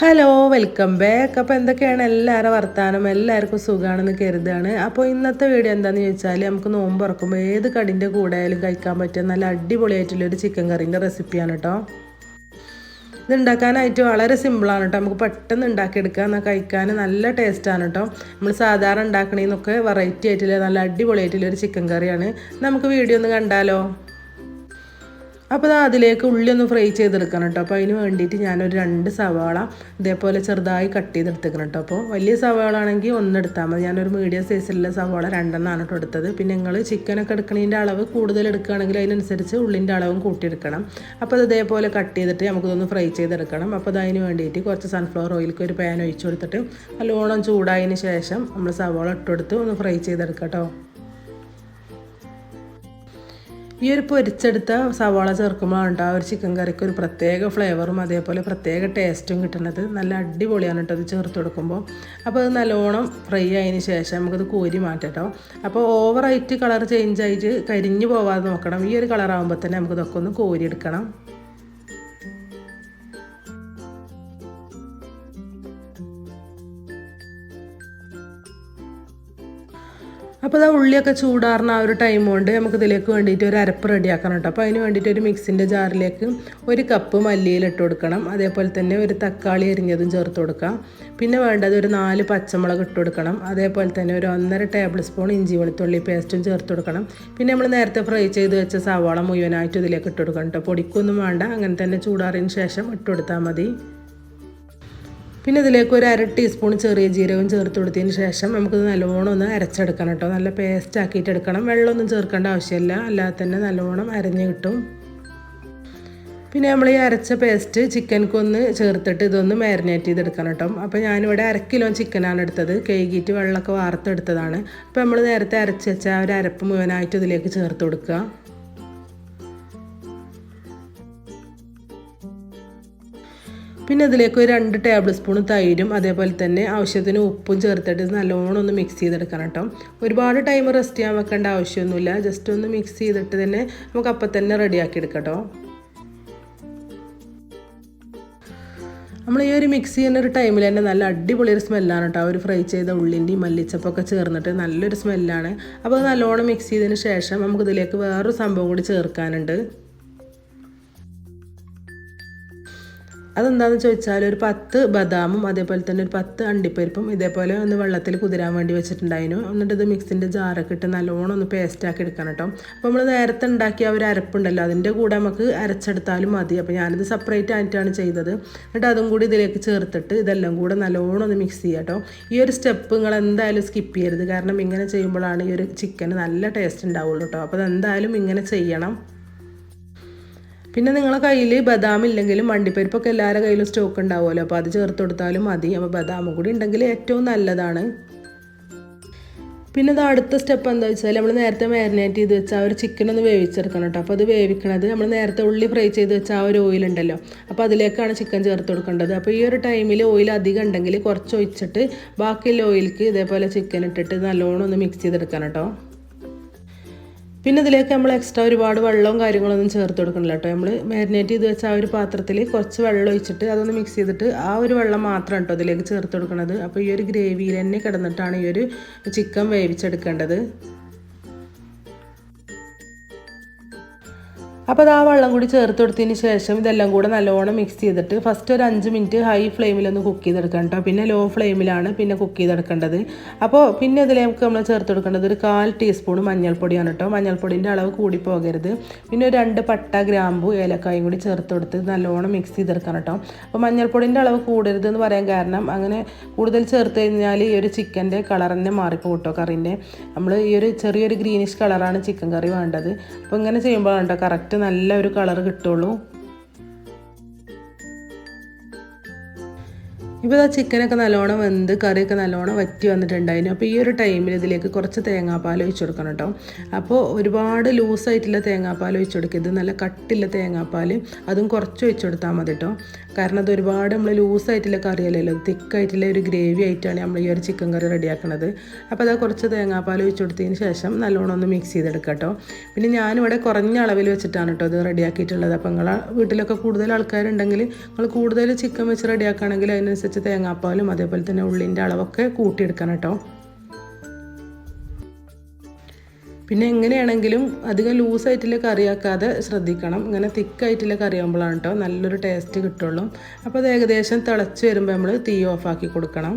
Hello welcome back അപ്പോൾ എന്തൊക്കെയാണ് എല്ലാവരും വർത്താനം? എല്ലാവർക്കും സുഖമാണെന്ന് കരുതുകയാണ് അപ്പോൾ ഇന്നത്തെ വീഡിയോ എന്താണെന്ന് ചോദിച്ചാൽ നമുക്ക് നോമ്പ് തുറക്കുമ്പോൾ ഏത് കടിന്റെ കൂടെ ആയാലും കഴിക്കാൻ പറ്റിയ നല്ല അടിപൊളിയായിട്ടുള്ളൊരു ചിക്കൻ കറീന്റെ റെസിപ്പിയാണ് കേട്ടോ ഇത് ഉണ്ടാക്കാനായിട്ട് വളരെ സിമ്പിളാണ് കേട്ടോ നമുക്ക് പെട്ടെന്ന് ഉണ്ടാക്കിയെടുക്കാം എന്നാൽ കഴിക്കാൻ നല്ല ടേസ്റ്റാണ് കേട്ടോ നമ്മൾ സാധാരണ ഉണ്ടാക്കണേന്നൊക്കെ വെറൈറ്റി ആയിട്ടുള്ള നല്ല അടിപൊളിയായിട്ടുള്ള ഒരു ചിക്കൻ കറിയാണ്. നമുക്ക് വീഡിയോ ഒന്ന് കണ്ടാലോ? അപ്പോൾ അതിലേക്ക് ഉള്ളി ഒന്ന് ഫ്രൈ ചെയ്തെടുക്കണം കേട്ടോ. അപ്പോൾ അതിന് വേണ്ടിയിട്ട് ഞാനൊരു രണ്ട് സവാള ഇതേപോലെ ചെറുതായി കട്ട് ചെയ്തെടുത്തേക്കണം കേട്ടോ. അപ്പോൾ വലിയ സവാള ആണെങ്കിൽ ഒന്നെടുത്താൽ മതി. ഞാനൊരു മീഡിയം സൈസിലുള്ള സവാള രണ്ടെണ്ണമാണ് കേട്ടോ എടുത്തത്. പിന്നെ നിങ്ങൾ ചിക്കനൊക്കെ എടുക്കണതിന്റെ അളവ് കൂടുതൽ എടുക്കുകയാണെങ്കിൽ അതിനനുസരിച്ച് ഉള്ളിന്റെ അളവും കൂട്ടിയെടുക്കണം അപ്പോൾ അത് ഇതേപോലെ കട്ട് ചെയ്തിട്ട് നമുക്കിതൊന്ന് ഫ്രൈ ചെയ്തെടുക്കണം. അപ്പോൾ അത് അതിന് വേണ്ടിയിട്ട് കുറച്ച് സൺഫ്ലവർ ഓയിലേക്ക് ഒരു പാൻ ഒഴിച്ചു കൊടുത്തിട്ട് നല്ലോണം ചൂടായതിന് ശേഷം നമ്മൾ സവാള ഇട്ടെടുത്ത് ഒന്ന് ഫ്രൈ ചെയ്തെടുക്കാം കേട്ടോ ഈ ഒരു പൊരിച്ചെടുത്ത സവാള ചേർക്കുമ്പോഴാണ് കേട്ടോ ഒരു ചിക്കൻ കറിക്ക് ഒരു പ്രത്യേക ഫ്ലേവറും അതേപോലെ പ്രത്യേക ടേസ്റ്റും കിട്ടുന്നത്. നല്ല അടിപൊളിയാണ് കേട്ടോ അത് ചേർത്ത് കൊടുക്കുമ്പോൾ. അപ്പോൾ അത് നല്ലോണം ഫ്രൈ ആയതിന് ശേഷം നമുക്കത് കോരി മാറ്റട്ടോ അപ്പോൾ ഓവറായിട്ട് കളർ ചേഞ്ച് ആയിട്ട് കരിഞ്ഞു പോവാതെ നോക്കണം. ഈ ഒരു കളറാകുമ്പോൾ തന്നെ നമുക്കിതൊക്കെ ഒന്ന് കോരിയെടുക്കണം. അപ്പോൾ ആ ഉള്ളിയൊക്കെ ചൂടാറുന്ന ആ ഒരു ടൈം കൊണ്ട് നമുക്ക് ഇതിലേക്ക് വേണ്ടിയിട്ട് ഒരു അരപ്പ് റെഡിയാക്കണം കേട്ടോ അപ്പോൾ അതിന് വേണ്ടിയിട്ട് ഒരു മിക്സിന്റെ ജാറിലേക്ക് ഒരു കപ്പ് മല്ലിയിൽ ഇട്ട് കൊടുക്കണം. അതേപോലെ തന്നെ ഒരു തക്കാളി എരിഞ്ഞതും ചേർത്ത് കൊടുക്കാം. പിന്നെ വേണ്ടത് ഒരു നാല് പച്ചമുളക് ഇട്ട് കൊടുക്കണം. അതേപോലെ തന്നെ ഒരു ഒന്നര ടേബിൾ സ്പൂൺ ഇഞ്ചി വെളുത്തുള്ളി പേസ്റ്റും ചേർത്ത് കൊടുക്കണം. പിന്നെ നമ്മൾ നേരത്തെ ഫ്രൈ ചെയ്ത് വെച്ച സവാള മുഴുവനായിട്ട് ഇതിലേക്ക് ഇട്ട് കൊടുക്കണം കേട്ടോ പൊടിക്കൊന്നും വേണ്ട. അങ്ങനെ തന്നെ ചൂടാറിയതിന് ശേഷം ഇട്ട് കൊടുത്താൽ മതി. പിന്നെ ഇതിലേക്ക് ഒരു അര ടീസ്പൂൺ ചെറിയ ജീരകം ചേർത്ത് കൊടുത്തതിന് ശേഷം നമുക്കിത് നല്ലവണ്ണം ഒന്ന് അരച്ചെടുക്കണം കേട്ടോ. നല്ല പേസ്റ്റ് ആക്കിയിട്ട് എടുക്കണം. വെള്ളമൊന്നും ചേർക്കേണ്ട ആവശ്യമില്ല. അല്ലാതെ തന്നെ നല്ലവണ്ണം അരഞ്ഞ് കിട്ടും. പിന്നെ നമ്മൾ ഈ അരച്ച പേസ്റ്റ് ചിക്കൻക്കൊന്ന് ചേർത്തിട്ട് ഇതൊന്ന് മാരിനേറ്റ് ചെയ്തെടുക്കണം കേട്ടോ. അപ്പോൾ ഞാനിവിടെ അര കിലോ ചിക്കനാണ് എടുത്തത്. കഴുകിയിട്ട് വെള്ളമൊക്കെ വാർത്തെടുത്തതാണ്. അപ്പോൾ നമ്മൾ നേരത്തെ അരച്ച് വെച്ച ആ ഒരു അരപ്പ് മുഴുവനായിട്ട് ഇതിലേക്ക് ചേർത്ത് കൊടുക്കുക. പിന്നെ അതിലേക്ക് ഒരു രണ്ട് ടേബിൾ സ്പൂൺ തൈരും അതേപോലെ തന്നെ ആവശ്യത്തിന് ഉപ്പും ചേർത്തിട്ട് നല്ലോണം ഒന്ന് മിക്സ് ചെയ്തെടുക്കണം കേട്ടോ. ഒരുപാട് ടൈം റെസ്റ്റ് ചെയ്യാൻ വെക്കേണ്ട ആവശ്യമൊന്നുമില്ല. ജസ്റ്റ് ഒന്ന് മിക്സ് ചെയ്തിട്ട് തന്നെ നമുക്ക് അപ്പം തന്നെ റെഡിയാക്കി എടുക്കാം നമ്മൾ ഈ ഒരു മിക്സ് ചെയ്യുന്ന ഒരു ടൈമിൽ തന്നെ നല്ല അടിപൊളി ഒരു സ്മെല്ലാണ് കേട്ടോ. ഒരു ഫ്രൈ ചെയ്ത ഉള്ളിന്റെയും മല്ലിച്ചപ്പൊക്കെ ചേർന്നിട്ട് നല്ലൊരു സ്മെല്ലാണ് അപ്പോൾ നല്ലോണം മിക്സ് ചെയ്തതിന് ശേഷം നമുക്കിതിലേക്ക് വേറൊരു സംഭവം കൂടി ചേർക്കാനുണ്ട്. അതെന്താണെന്ന് ചോദിച്ചാൽ ഒരു പത്ത് ബദാമും അതേപോലെ തന്നെ ഒരു പത്ത് അണ്ടിപ്പരിപ്പും ഇതേപോലെ ഒന്ന് വെള്ളത്തിൽ കുതിരാൻ വേണ്ടി വെച്ചിട്ടുണ്ടായിരുന്നു എന്നിട്ട് ഇത് മിക്സിന്റെ ജാറൊക്കെ ഇട്ട് നല്ലോണം ഒന്ന് പേസ്റ്റാക്കി എടുക്കണം കേട്ടോ അപ്പോൾ നമ്മൾ നേരത്തെ ഉണ്ടാക്കിയ ഒരു അരപ്പുണ്ടല്ലോ അതിന്റെ കൂടെ നമുക്ക് അരച്ചെടുത്താലും മതി. അപ്പോൾ ഞാനിത് സെപ്പറേറ്റ് ആയിട്ടാണ് ചെയ്തത്. എന്നിട്ട് അതും കൂടി ഇതിലേക്ക് ചേർത്തിട്ട് ഇതെല്ലാം കൂടെ നല്ലോണം ഒന്ന് മിക്സ് ചെയ്യുക കേട്ടോ ഈ ഒരു സ്റ്റെപ്പ് നിങ്ങൾ എന്തായാലും സ്കിപ്പ് ചെയ്യരുത്. കാരണം ഇങ്ങനെ ചെയ്യുമ്പോഴാണ് ഈ ഒരു ചിക്കന് നല്ല ടേസ്റ്റ് ഉണ്ടാവുള്ളൂ കേട്ടോ അപ്പോൾ അതെന്തായാലും ഇങ്ങനെ ചെയ്യണം. പിന്നെ നിങ്ങളെ കയ്യിൽ ബദാം ഇല്ലെങ്കിലും വണ്ടിപ്പരിപ്പൊക്കെ എല്ലാവരുടെ കയ്യിലും സ്റ്റോക്ക് ഉണ്ടാവുമല്ലോ. അപ്പോൾ അത് ചേർത്ത് കൊടുത്താലും മതി. അപ്പോൾ ബദാമും കൂടി ഉണ്ടെങ്കിൽ ഏറ്റവും നല്ലതാണ്. പിന്നെ ഇത് അടുത്ത സ്റ്റെപ്പ് എന്താ വെച്ചാൽ നമ്മൾ നേരത്തെ മാരിനേറ്റ് ചെയ്ത് വെച്ചാൽ ആ ഒരു ചിക്കൻ ഒന്ന് വേവിച്ചെടുക്കണം കേട്ടോ. അപ്പോൾ അത് വേവിക്കണത് നമ്മൾ നേരത്തെ ഉള്ളി ഫ്രൈ ചെയ്ത് വെച്ച ആ ഒരു ഓയിൽ ഉണ്ടല്ലോ. അപ്പോൾ അതിലേക്കാണ് ചിക്കൻ ചേർത്ത് കൊടുക്കേണ്ടത്. അപ്പോൾ ഈ ഒരു ടൈമിൽ ഓയിൽ അധികം ഉണ്ടെങ്കിൽ കുറച്ച് ഒഴിച്ചിട്ട് ബാക്കിയുള്ള ഓയിലേക്ക് ഇതേപോലെ ചിക്കൻ ഇട്ടിട്ട് നല്ലോണം ഒന്ന് മിക്സ് ചെയ്തെടുക്കണം കേട്ടോ. പിന്നെ ഇതിലേക്ക് നമ്മൾ എക്സ്ട്രാ ഒരുപാട് വെള്ളവും കാര്യങ്ങളൊന്നും ചേർത്ത് കൊടുക്കണില്ല കേട്ടോ നമ്മൾ മാരിനേറ്റ് ചെയ്ത് വെച്ച ആ ഒരു പാത്രത്തിൽ കുറച്ച് വെള്ളം ഒഴിച്ചിട്ട് അതൊന്ന് മിക്സ് ചെയ്തിട്ട് ആ ഒരു വെള്ളം മാത്രം കേട്ടോ ഇതിലേക്ക് ചേർത്ത് കൊടുക്കണത്. അപ്പോൾ ഈ ഒരു ഗ്രേവിയിൽ തന്നെ കിടന്നിട്ടാണ് ഈ ഒരു ചിക്കൻ വേവിച്ചെടുക്കേണ്ടത്. അപ്പോൾ അത് ആ വെള്ളം കൂടി ചേർത്ത് കൊടുത്തതിന് ശേഷം ഇതെല്ലാം കൂടെ നല്ലോണം മിക്സ് ചെയ്തിട്ട് ഫസ്റ്റ് ഒരു അഞ്ച് മിനിറ്റ് ഹൈ ഫ്ലെയിമിലൊന്ന് കുക്ക് ചെയ്തെടുക്കണം കേട്ടോ പിന്നെ ലോ ഫ്ലെയിമിലാണ് പിന്നെ കുക്ക് ചെയ്തെടുക്കേണ്ടത്. അപ്പോൾ പിന്നെ ഇതിലേക്ക് നമ്മൾ ചേർത്ത് കൊടുക്കേണ്ടത് ഒരു കാൽ ടീസ്പൂൺ മഞ്ഞൾപ്പൊടിയാണ് കേട്ടോ മഞ്ഞൾപ്പൊടിന്റെ അളവ് കൂടി പോകരുത്. പിന്നെ ഒരു രണ്ട് പട്ട ഗ്രാമ്പു ഏലക്കായും കൂടി ചേർത്ത് കൊടുത്ത് നല്ലോണം മിക്സ് ചെയ്തെടുക്കണം കേട്ടോ അപ്പോൾ മഞ്ഞൾപ്പൊടിന്റെ അളവ് കൂടരുത് എന്ന് പറയാൻ കാരണം അങ്ങനെ കൂടുതൽ ചേർത്ത് കഴിഞ്ഞാൽ ഈ ഒരു ചിക്കന്റെ കളർ തന്നെ മാറിപ്പോ കേട്ടോ കറിന്റെ നമ്മൾ ഈ ഒരു ചെറിയൊരു ഗ്രീനിഷ് കളറാണ് ചിക്കൻ കറി വേണ്ടത്. അപ്പോൾ ഇങ്ങനെ ചെയ്യുമ്പോഴാണ് കേട്ടോ കറക്റ്റ് നല്ല ഒരു കളർ കിട്ടുള്ളൂ. ഇപ്പോൾ ആ ചിക്കനൊക്കെ നല്ലോണം വെന്ത് കറിയൊക്കെ നല്ലോണം വറ്റി വന്നിട്ടുണ്ടായിരുന്നു. അപ്പോൾ ഈ ഒരു ടൈമിൽ ഇതിലേക്ക് കുറച്ച് തേങ്ങാപ്പാൽ ഒഴിച്ചു കൊടുക്കണം കേട്ടോ. അപ്പോൾ ഒരുപാട് ലൂസായിട്ടുള്ള തേങ്ങാപ്പാൽ ഒഴിച്ചു കൊടുക്കരുത്. നല്ല കട്ടില്ല തേങ്ങാപ്പാൽ അതും കുറച്ച് ഒഴിച്ചു കൊടുത്താൽ മതി കേട്ടോ. കാരണം അത് ഒരുപാട് നമ്മൾ ലൂസായിട്ടുള്ള കറിയല്ലല്ലോ. തിക്കായിട്ടുള്ള ഒരു ഗ്രേവി ആയിട്ടാണ് നമ്മൾ ഈ ഒരു ചിക്കൻ കറി റെഡിയാക്കുന്നത് അപ്പോൾ അത് കുറച്ച് തേങ്ങാപ്പാൽ ഒഴിച്ചു കൊടുത്തതിന് ശേഷം നല്ലോണം ഒന്ന് മിക്സ് ചെയ്തെടുക്കാം കേട്ടോ പിന്നെ ഞാനിവിടെ കുറഞ്ഞ അളവിൽ വെച്ചിട്ടാണ് കേട്ടോ ഇത് റെഡിയാക്കിയിട്ടുള്ളത്. അപ്പോൾ നിങ്ങളെ വീട്ടിലൊക്കെ കൂടുതൽ ആൾക്കാരുണ്ടെങ്കിൽ നിങ്ങൾ കൂടുതൽ ചിക്കൻ വെച്ച് റെഡിയാക്കുകയാണെങ്കിൽ അതിനനുസരിച്ച് തേങ്ങാപ്പാലും അതേപോലെ തന്നെ ഉള്ളിന്റെ അളവൊക്കെ കൂട്ടിയെടുക്കണം കേട്ടോ പിന്നെ എങ്ങനെയാണെങ്കിലും അധികം ലൂസായിട്ടുള്ള കറിയാക്കാതെ ശ്രദ്ധിക്കണം. ഇങ്ങനെ തിക്കായിട്ടുള്ള കറിയാകുമ്പോഴാണ് കേട്ടോ നല്ലൊരു ടേസ്റ്റ് കിട്ടുള്ളൂ. അപ്പോൾ അത് ഏകദേശം തിളച്ച് വരുമ്പോൾ നമ്മൾ തീ ഓഫാക്കി കൊടുക്കണം.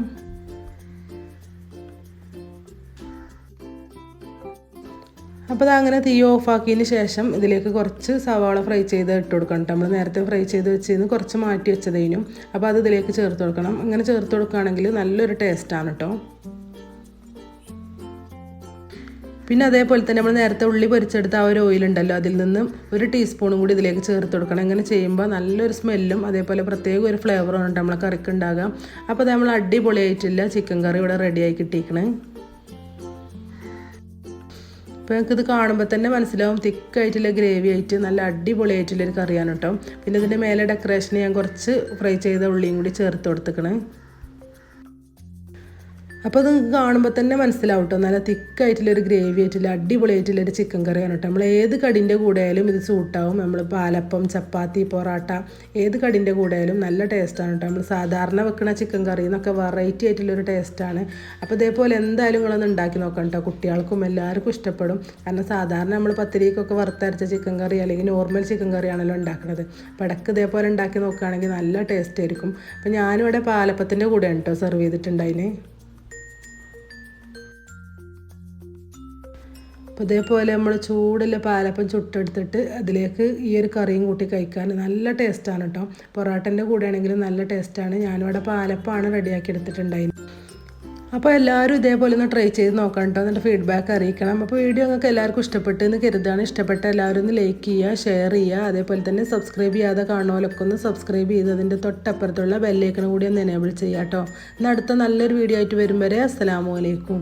അപ്പോൾ അത് അങ്ങനെ തീ ഓഫാക്കിയതിന് ശേഷം ഇതിലേക്ക് കുറച്ച് സവാള ഫ്രൈ ചെയ്ത് ഇട്ട് കൊടുക്കണം നമ്മൾ നേരത്തെ ഫ്രൈ ചെയ്ത് വെച്ചതിന് കുറച്ച് മാറ്റി വെച്ചതേനും. അപ്പോൾ അത് ഇതിലേക്ക് ചേർത്ത് കൊടുക്കണം. അങ്ങനെ ചേർത്ത് കൊടുക്കുകയാണെങ്കിൽ നല്ലൊരു ടേസ്റ്റാണ് കേട്ടോ പിന്നെ അതേപോലെ തന്നെ നമ്മൾ നേരത്തെ ഉള്ളി പൊരിച്ചെടുത്ത ആ ഒരു ഓയിലുണ്ടല്ലോ അതിൽ നിന്നും ഒരു ടീസ്പൂണും കൂടി ഇതിലേക്ക് ചേർത്ത് കൊടുക്കണം. അങ്ങനെ ചെയ്യുമ്പോൾ നല്ലൊരു സ്മെല്ലും അതേപോലെ പ്രത്യേക ഒരു ഫ്ലേവറും ഉണ്ട് നമ്മളെ കറിക്ക് ഉണ്ടാകാം അപ്പോൾ അത് നമ്മൾ അടിപൊളിയായിട്ടില്ല ചിക്കൻ കറി ഇവിടെ റെഡിയായി കിട്ടിയിരിക്കണേ. അപ്പോൾ ഞങ്ങൾക്ക് ഇത് കാണുമ്പോൾ തന്നെ മനസ്സിലാവും തിക്കായിട്ടുള്ള ഗ്രേവി ആയിട്ട് നല്ല അടിപൊളിയായിട്ടുള്ളൊരു കറിയാണ് കേട്ടോ. പിന്നെ ഇതിന്റെ മേലെ ഡെക്കറേഷന് ഞാൻ കുറച്ച് ഫ്രൈ ചെയ്ത ഉള്ളിയും കൂടി ചേർത്ത് കൊടുത്തേക്കണേ. അപ്പോൾ അത് കാണുമ്പോൾ തന്നെ മനസ്സിലാവും കേട്ടോ നല്ല തിക്കായിട്ടുള്ളൊരു ഗ്രേവി ആയിട്ടുള്ള അടിപൊളിയായിട്ടുള്ളൊരു ചിക്കൻ കറിയാണ് കേട്ടോ നമ്മൾ ഏത് കടിന്റെ കൂടെ ആയാലും ഇത് സൂട്ടാവും നമ്മൾ പാലപ്പം ചപ്പാത്തി പൊറോട്ട ഏത് കടിന്റെ കൂടെ ആയാലും നല്ല ടേസ്റ്റാണ് കേട്ടോ നമ്മൾ സാധാരണ വെക്കുന്ന ചിക്കൻ കറി എന്നൊക്കെ വെറൈറ്റി ആയിട്ടുള്ളൊരു ടേസ്റ്റാണ് അപ്പോൾ ഇതേപോലെ എന്തായാലും നിങ്ങളൊന്ന് ഉണ്ടാക്കി നോക്കാം കേട്ടോ കുട്ടികൾക്കും എല്ലാവർക്കും ഇഷ്ടപ്പെടും. കാരണം സാധാരണ നമ്മൾ പത്തിരിക്കൊക്കെ വറുത്തരച്ച ചിക്കൻ കറി അല്ലെങ്കിൽ നോർമൽ ചിക്കൻ കറിയാണല്ലോ ഉണ്ടാക്കുന്നത് അപ്പോൾ ഇടയ്ക്ക് ഇതേപോലെ ഉണ്ടാക്കി നോക്കുകയാണെങ്കിൽ നല്ല ടേസ്റ്റ് ആയിരിക്കും. അപ്പോൾ ഞാനിവിടെ പാലപ്പത്തിന്റെ കൂടെയാണ് കേട്ടോ സെർവ് ചെയ്തിട്ടുണ്ടായിന്. അപ്പോൾ ഇതേപോലെ നമ്മൾ ചൂടുള്ള പാലപ്പം ചുട്ടെടുത്തിട്ട് അതിലേക്ക് ഈ ഒരു കറിയും കൂട്ടി കഴിക്കാൻ നല്ല ടേസ്റ്റാണ് കേട്ടോ പൊറോട്ടന്റെ കൂടെ ആണെങ്കിലും നല്ല ടേസ്റ്റാണ്. ഞാനിവിടെ പാലപ്പമാണ് റെഡിയാക്കി എടുത്തിട്ടുണ്ടായിരുന്നു അപ്പോൾ എല്ലാവരും ഇതേപോലെ ഒന്ന് ട്രൈ ചെയ്ത് നോക്കണം കേട്ടോ എന്നിട്ട് ഫീഡ്ബാക്ക് അറിയിക്കണം. അപ്പോൾ വീഡിയോ നിങ്ങൾക്ക് എല്ലാവർക്കും ഇഷ്ടപ്പെട്ടു എന്ന് കരുതാണ്. ഇഷ്ടപ്പെട്ട എല്ലാവരും ഒന്ന് ലൈക്ക് ചെയ്യുക ഷെയർ ചെയ്യുക അതേപോലെ തന്നെ സബ്സ്ക്രൈബ് ചെയ്യാതെ കാണുമല്ലൊക്കെ ഒന്ന് സബ്സ്ക്രൈബ് ചെയ്ത് അതിന്റെ തൊട്ടപ്പുറത്തുള്ള ബെല്ലേക്കനും കൂടി ഒന്ന് എനേബിൾ ചെയ്യാം കേട്ടോ ഇന്ന് അടുത്ത നല്ലൊരു വീഡിയോ ആയിട്ട് വരും വരെ. അസ്സലാമു അലൈക്കും.